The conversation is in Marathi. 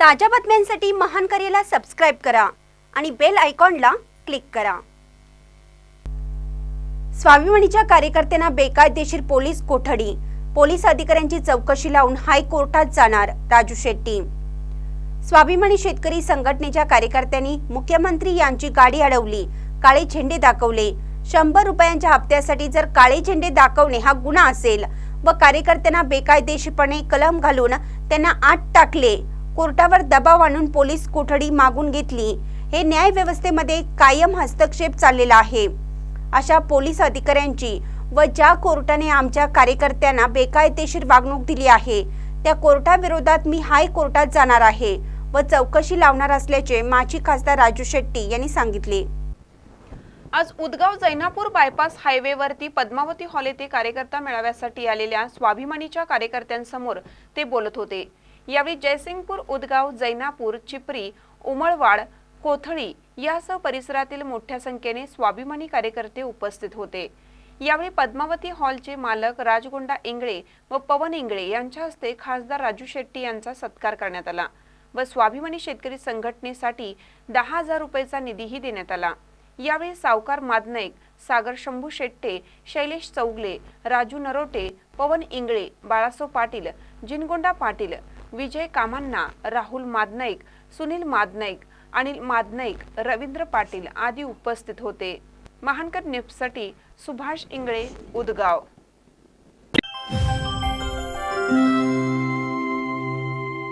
ताज्या बातम्यांसाठी महान करेला सबस्क्राईब करा आणि बेल आयकॉनला क्लिक करा. स्वाभिमानीच्या कार्यकर्त्यांना बेकायदेशीर पोलीस कोठडी. पोलीस अधिकाऱ्यांची चौकशी लावून हायकोर्टात जाणार राजू शेट्टी. स्वाभिमानी शेतकरी संघटनेच्या कार्यकर्त्यांनी मुख्यमंत्री यांची गाडी अडवली काळे झेंडे दाखवले. शंभर रुपयांच्या हप्त्यासाठी जर काळे झेंडे दाखवणे हा गुन्हा असेल व कार्यकर्त्यांना बेकायदेशीरपणे कलम घालून त्यांना आत टाकले कोर्टावर दबाव आणून पोलीस कोठडी मागून घेतली. हे न्याय व्यवस्थेमध्ये कायम हस्तक्षेप चाललेला आहे. अशा पोलीस अधिकाऱ्यांची व ज्या कोर्टाने आमच्या कार्यकर्त्यांना बेकायदेशीर वागणूक दिली आहे त्या कोर्टाविरोधात मी हायकोर्टात जाणार आहे व चौकशी लावणार असल्याचे माजी खासदार राजू शेट्टी यांनी सांगितले. आज उदगाव जैनापूर बायपास हायवेवरती पद्मावती हॉल येथे कार्यकर्ता मेळाव्यासाठी आलेल्या स्वाभिमानीच्या कार्यकर्त्यांसमोर ते बोलत होते. यावेळी जयसिंगपूर उदगाव जैनापूर चिपरी उमळवाड कोथळी यासह परिसरातील मोठ्या संख्येने स्वाभिमानी कार्यकर्ते उपस्थित होते. यावेळी पद्मावती हॉलचे मालक राजगोंडा इंगळे व पवन इंगळे यांच्या हस्ते खासदार राजू शेट्टी यांचा सत्कार करण्यात आला व स्वाभिमानी शेतकरी संघटनेसाठी दहा हजार रुपयेचा निधीही देण्यात आला. यावेळी सावकार मादनाईक सागर शंभू शेट्टे शैलेश चौगले राजू नरोटे पवन इंगळे बाळासो पाटील जिनगोंडा पाटील विजय कामांना राहुल मादनाईक सुनील मादनाईक अनिल मादनाईक रवींद्र पाटील आदी उपस्थित होते. महानकर न्यूजसाठी सुभाष इंगळे उदगाव.